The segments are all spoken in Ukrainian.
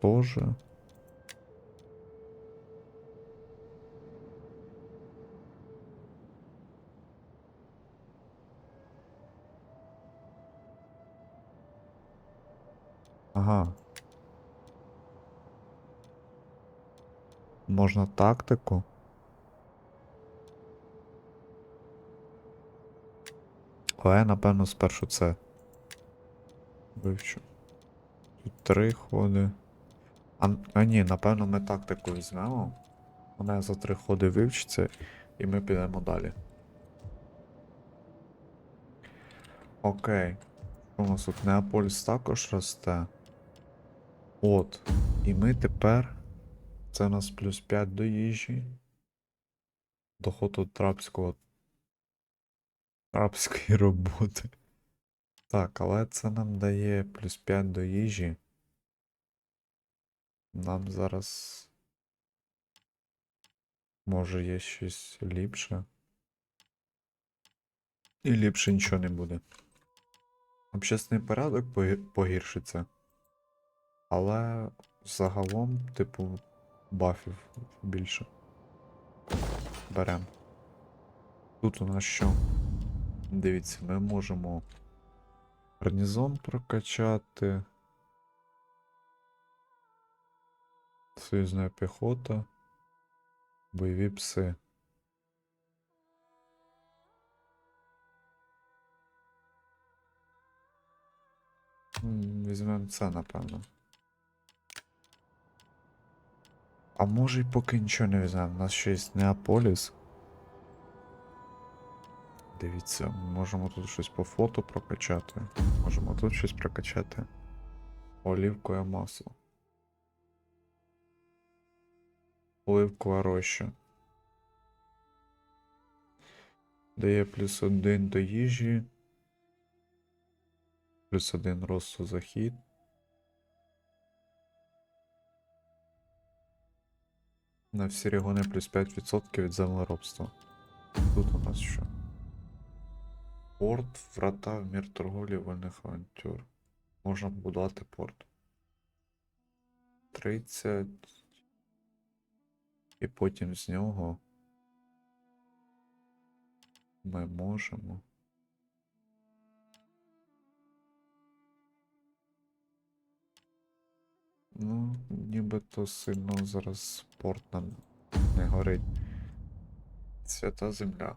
теж. Ага. Можна тактику. Але напевно, спершу це вивчу. Тут три ходи. А, а ні, напевно, ми тактику візьмемо. Вона за три ходи вивчиться, і ми підемо далі. Окей. У нас тут Неаполіс також росте. От. І ми тепер. Це у нас плюс 5 до їжі. Доход від рабського. Рабської роботи. Так, але це нам дає плюс 5 до їжі. Нам зараз. Може є щось ліпше. І ліпше нічого не буде. Общественний порядок погіршиться. Але загалом, типу, бафів більше. Берем. Тут у нас що? Дивіться, ми можемо гарнізон прокачати. Союзна піхота. Бойові пси. Візьмемо це, напевно. А може й поки нічого не візьмемо. У нас ще є Неаполіс. Дивіться, можемо тут щось по фото прокачати. Можемо тут щось прокачати. Олівкове масло. Оливкова роща. Дає плюс один до їжі. Плюс один росту захід. На всі регіони плюс 5% від землеробства. Тут у нас що? Порт, врата в мір торговлі вольних авантюр. Можна побудувати порт. 30. І потім з нього ми можемо. Ну, нібито сильно зараз порт нам не горить. Свята земля.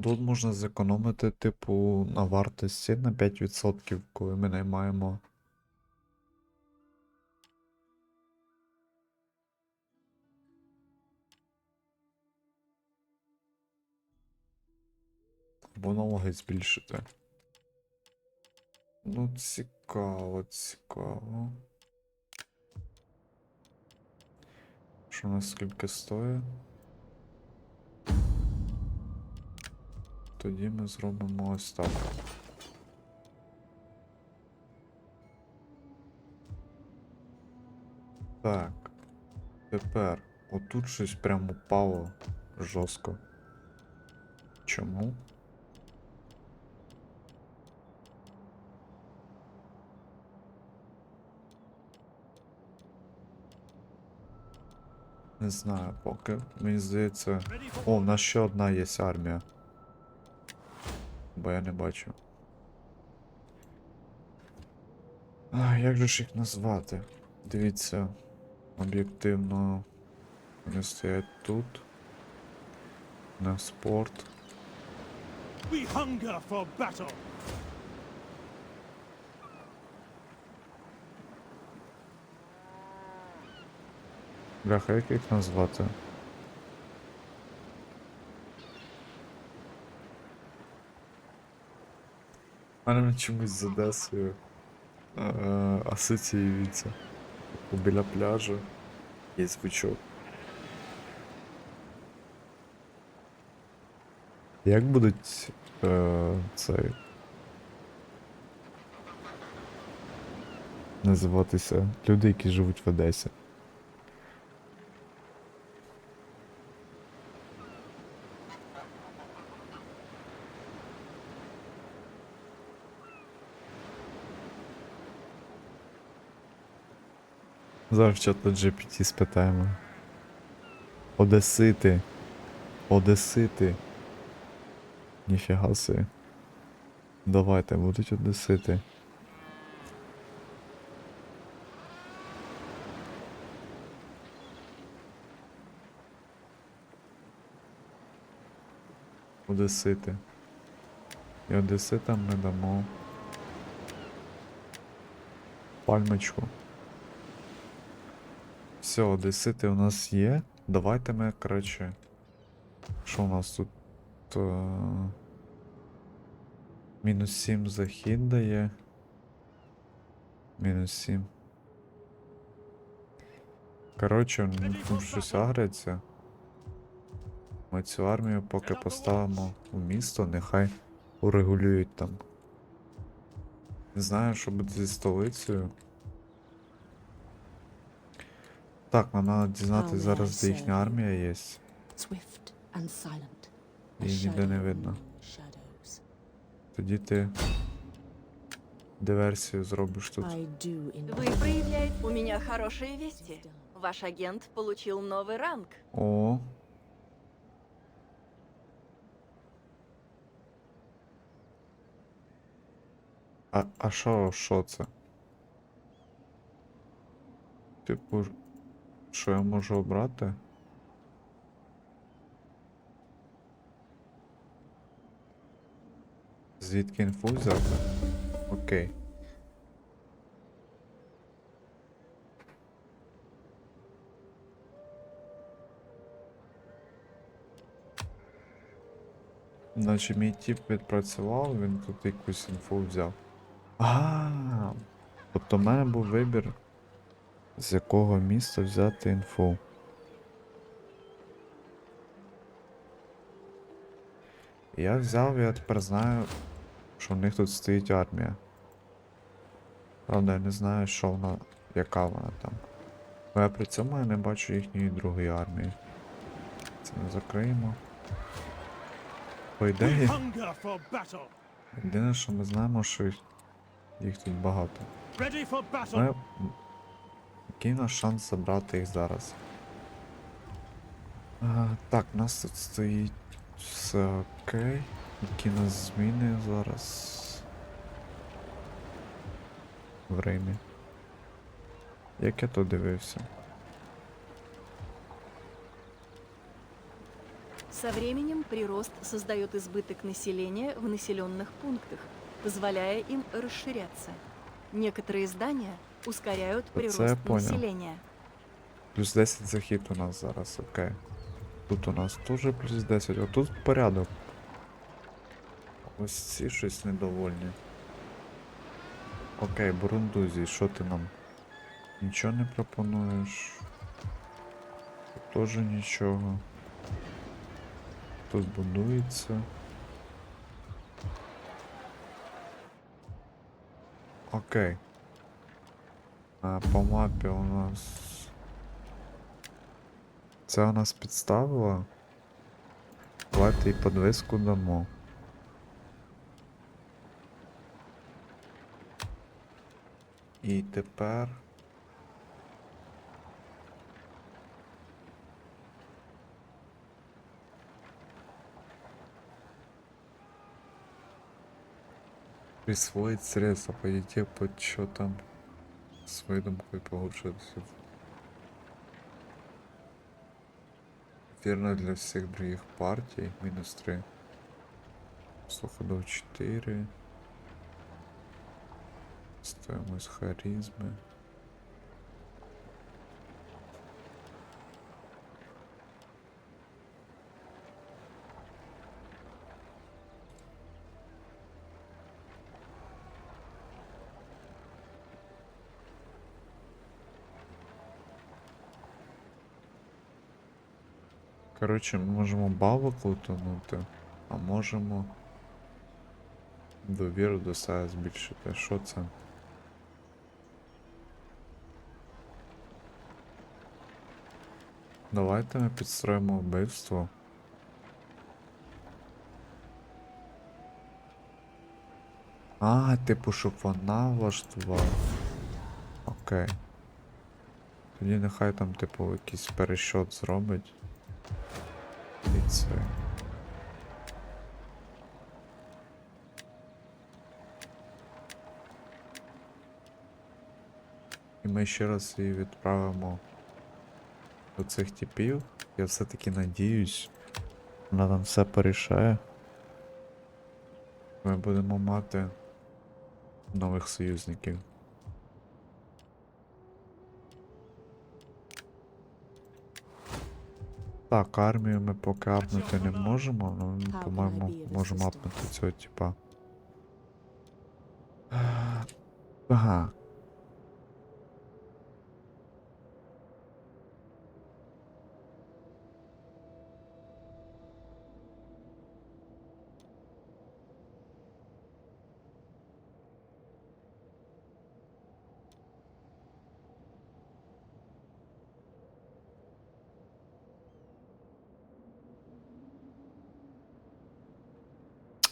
Тут можна зекономити, типу, на вартості на 5%, коли ми наймаємо. Або налоги збільшити. Ну, цікаво, цікаво. Що у нас скільки стоїть? Тоді ми зробимо ось так. Так. Тепер отут щось прям упало жорстко. Чому? Не знаю поки. Мені здається. О, в нас ще одна є армія. Бо я не бачу. А, як же ж їх назвати? Дивіться, об'єктивно вони стоять тут. На спорт. We hunger for battle. Бляха, як їх назвати? мене чомусь з Одесою е, асоціюється. Біля пляжу є звучок. Як будуть е, цей називатися люди, які живуть в Одесі? Зараз чат GPT спитаємо. Одесити. Одесити. Ніфіга си. Давайте, будуть одесити. Одесити. І одеситам ми дамо пальмочку. Все, одесити у нас є. Давайте ми, коротше. Що у нас тут? Е... Мінус 7 захід дає. Мінус 7. Коротше, там щось агряться. Ми цю армію поки поставимо у місто, нехай урегулюють там. Не знаю, що буде зі столицею. Так, нам треба дізнатися зараз, де їхня армія є. Swift and silent. Її ніде не видно. Тоді ти диверсію зробиш тут. Вы проявляете... У меня хорошие вести. Ваш агент получил новый ранг. О. А, а що, що це? Типу, що я можу обрати? Звідки інфу взяти? Окей. Наче мій тіп відпрацював, він тут якусь інфу взяв. А, тобто в мене був вибір, з якого міста взяти інфу. Я взяв, я тепер знаю, що в них тут стоїть армія. Правда, я не знаю, що вона, яка вона там. Бо я при цьому я не бачу їхньої другої армії. Це ми закриємо. По ідеї, єдине, що ми знаємо, що їх, їх тут багато. Ми... Який наш шанс забрати їх зараз? А, так, у нас тут стоїть все окей. Які у нас зміни зараз? В Римі. Як я то дивився? Со временем прирост создает избыток населения в населенных пунктах, позволяя им расширяться. Некоторые здания ускоряют Вот это я понял. населения. Плюс 10 захід у нас зараз, окей. Тут у нас теж плюс 10, а тут порядок. Ось ці щось недовольні. Окей, Бурундузі, що ти нам? Нічого не пропонуєш? Тут теж нічого. Тут будується. Окей. А, по мапі у нас. Це у нас підставила. Давайте і подвиску дамо. І тепер. Присвоить средства, пойдите по счетам свою думкой и получится. Верно для всех других партий. Минус 3. Слуходов 4. Стоимость харизмы. Коротше, ми можемо бабок лутанути. А можемо довіру до себе збільшити. Що це? Давайте ми підстроїмо вбивство. А, типу, щоб вона влаштувала. Окей. Тоді нехай там, типу, якийсь перещот зробить. Це. І ми ще раз її відправимо до цих типів. Я все-таки надіюсь, вона там все порішає. Ми будемо мати нових союзників. Так, армію ми поки апнути не можемо, але, ми, по-моєму, можемо апнути цього типа. Ага.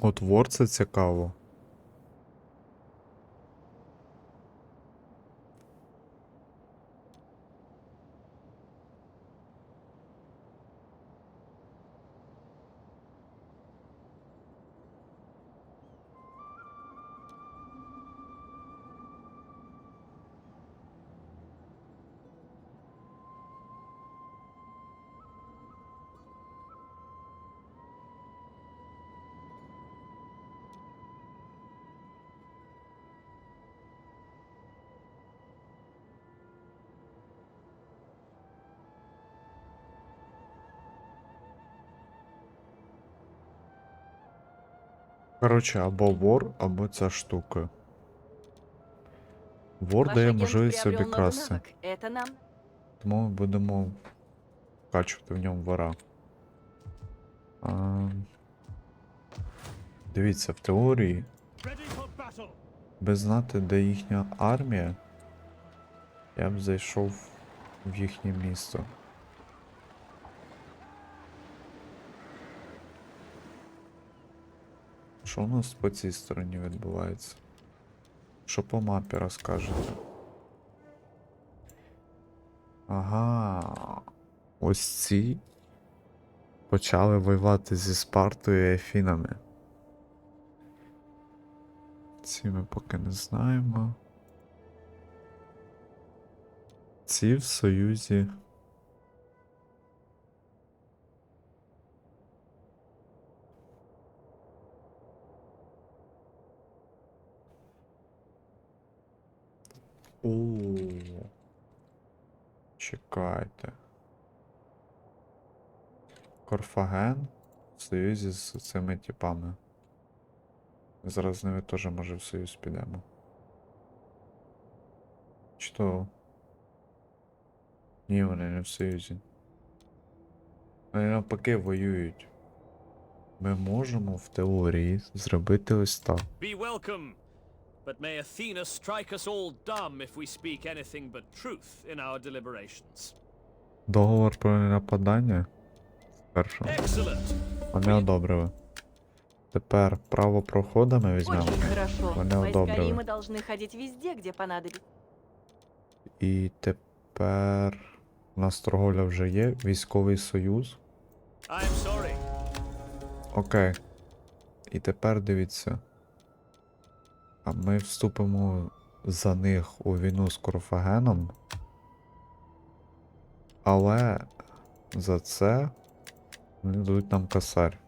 От це цікаво. Коротше, або War, або ця штука. War Ваш дає агент можливість собі приобрел новый красти. навык. Это нам Тому ми будемо вкачувати в ньому вора. А... Дивіться, в теорії, Ready for battle. без знати, де їхня армія, я б зайшов в їхнє місто. Що у нас по цій стороні відбувається? Що по мапі розкажете? Ага. Ось ці почали воювати зі Спартою і Афінами. Ці ми поки не знаємо. Ці в Союзі. О. Чекайте. Корфаген в союзі з цими типами. Зараз з ними теж може в союз підемо. Чи то. Ні, вони не в союзі. Вони навпаки воюють. Ми можемо в теорії зробити ось так. But may Athena strike us all dumb if we speak anything but truth in our deliberations. Договор про ненападання. Першого. Excellent. Вони одобрили. Тепер право проходу ми візьмемо. очень хорошо. Вони одобрили. Рима должны ходить везде, где понадобится. І тепер у нас торговля вже є, військовий союз. Окей. І тепер дивіться. А ми вступимо за них у війну з Корфагеном. Але за це вони дадуть нам косарь.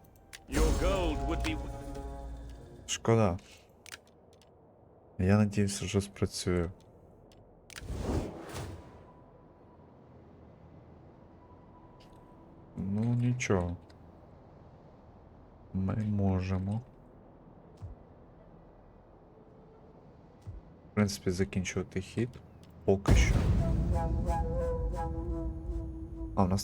Be. Шкода. Я надіюся, що спрацює. Ну, нічого. Ми можемо. Принципі, закінчувати хід. Поки що. А, у нас